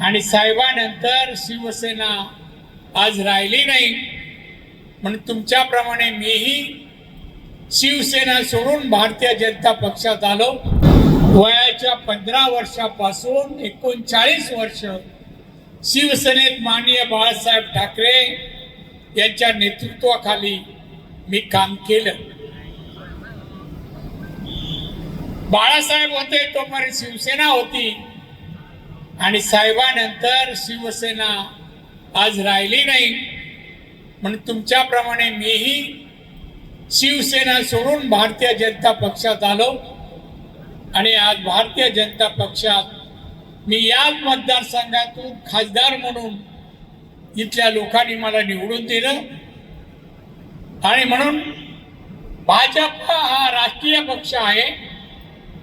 आणि साहेबानंतर शिवसेना आज राहिली नाही. म्हणून तुमच्याप्रमाणे मीही शिवसेना सोडून भारतीय जनता पक्षात आलो. वयाच्या पंधरा वर्षापासून एकोणचाळीस वर्ष शिवसेनेत माननीय बाळासाहेब ठाकरे यांच्या नेतृत्वाखाली मी काम केलं. बाळासाहेब होते तोपर्यंत शिवसेना होती. आणि साहेबानंतर शिवसेना आज राहिली नाही. म्हणून तुमच्याप्रमाणे मीही शिवसेना सोडून भारतीय जनता पक्षात आलो. आणि आज भारतीय जनता पक्षात मी याच मतदारसंघातून खासदार म्हणून इथल्या लोकांनी मला निवडून दिलं. आणि म्हणून भाजप हा राष्ट्रीय पक्ष आहे.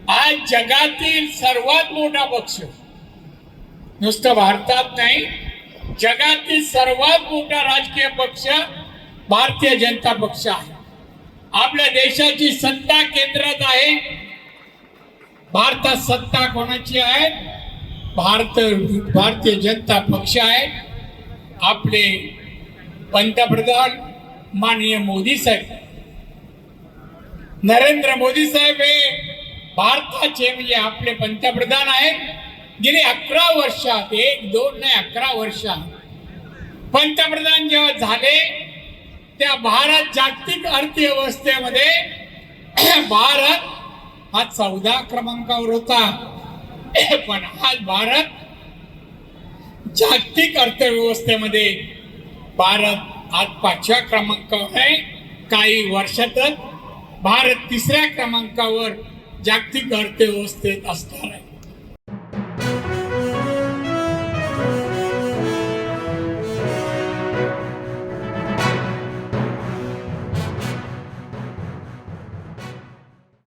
आज जगातील सर्वात मोठा पक्ष. नुसतं भारतात नाही जगातील सर्वात मोठा राजकीय पक्ष भारतीय जनता पक्ष आहे. आपल्या देशाची सत्ता केंद्रात आहे. भारतात सत्ता कोणाची आहे? भारत भारतीय जनता पक्ष आहे. आपले पंतप्रधान माननीय मोदी साहेब. नरेंद्र मोदी साहेब हे भारताचे म्हणजे आपले पंतप्रधान आहेत. गेली अकरा वर्षात एक दोन नाही अकरा वर्षात. पंतप्रधान जेव्हा झाले त्या भारत जागतिक अर्थव्यवस्थेमध्ये भारत हा चौदा क्रमांकावर होता. पण आज भारत जागतिक अर्थव्यवस्थेमध्ये भारत आज पाचव्या क्रमांकावर आहे. काही वर्षातच भारत तिसऱ्या क्रमांकावर जागतिक अर्थव्यवस्थेत असणार आहे.